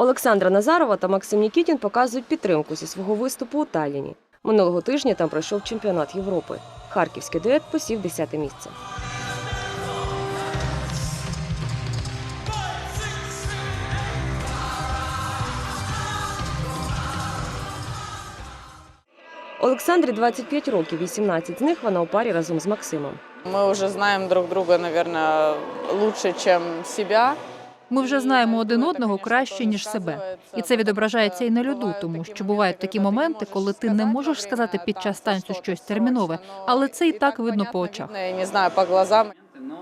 Олександра Назарова та Максим Нікітін показують підтримку зі свого виступу у Талліні. Минулого тижня там пройшов чемпіонат Європи. Харківський дует посів 10 місце. Олександрі 25 років, 18 з них вона у парі разом з Максимом. Мы уже знаем друг друга, наверное, лучше, чем себя. Ми вже знаємо один одного краще ніж себе, і це відображається і на льоду, тому що бувають такі моменти, коли ти не можеш сказати під час танцю щось термінове, але це і так видно по очах. Не знаю, по глазам.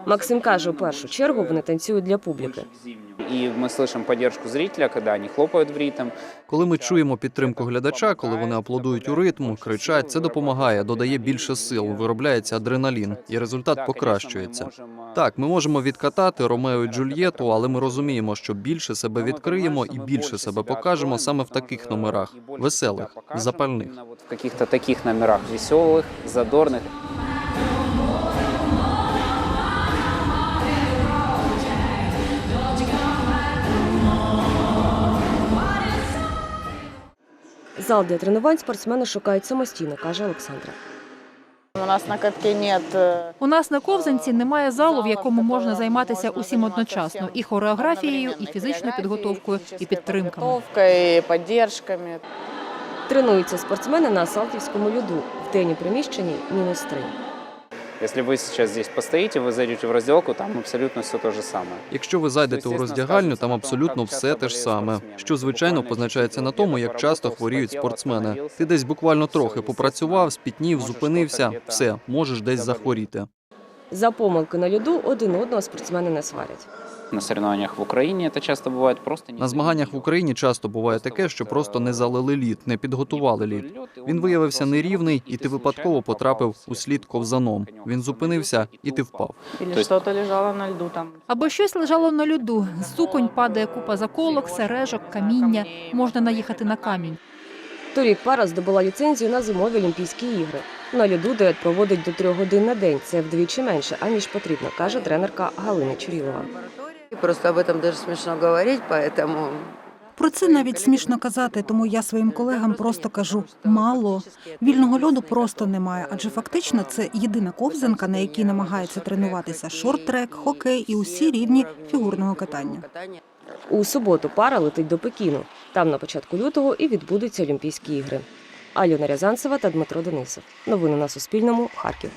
Максим каже, у першу чергу вони танцюють для публіки. И мы слышим поддержку зрителя, когда они хлопают в ритм. Коли ми чуємо підтримку глядача, коли вони аплодують у ритм, кричать, це допомагає, додає більше сил, виробляється адреналін, і результат покращується. Так, ми можемо відкатати Ромео і Джульєту, але ми розуміємо, що більше себе відкриємо і більше себе покажемо саме в таких номерах, веселих, запальних. Вот в каких-то таких номерах веселых, задорных. Зал для тренувань спортсмени шукають самостійно, каже Олександра. У нас на катки нет э, У нас на ковзанці немає залу, в якому можна займатися усім одночасно і хореографією, і фізичною підготовкою, і підтримками. І підтримками. Тренуються спортсмени на Салтівському льоду. В тені приміщенні мінус три. Если вы сейчас здесь постоите, вы зайдете в разделку, там абсолютно все те же саме. Якщо ви зайдете у роздягальню, там абсолютно все те ж саме, що звичайно позначається на тому, як часто хворіють спортсмени. Ти десь буквально трохи попрацював, спітнів, зупинився, все можеш десь захворіти. За помилки на льоду один одного спортсмени не сварять. На соревнованиях в Украине это часто бывает просто... На змаганнях в Україні часто буває таке, що просто не залили лід, не підготували лід. Він виявився нерівний, і ти випадково потрапив у слід ковзаном. Він зупинився, і ти впав. Или То лежало на льду там. Або щось лежало на льоду. З суконь падає купа заколок, сережок, каміння. Можна наїхати на камінь. Торік пара здобула ліцензію на зимові Олімпійські ігри. На льоду дует проводить до трьох годин на день. Це вдвічі менше, аніж потрібно, каже тренерка Галина Чурілова. Просто об этом даже смешно говорить, поэтому Про це навіть смішно казати, тому я своїм колегам просто кажу мало. Вільного льоду просто немає, адже фактично це єдина ковзанка, на якій намагається тренуватися шорт-трек, хокей і усі рівні фігурного катання. У суботу пара летить до Пекіну. Там на початку лютого і відбудуться Олімпійські ігри. Альона Рязанцева та Дмитро Денисов. Новини на Суспільному. Харків.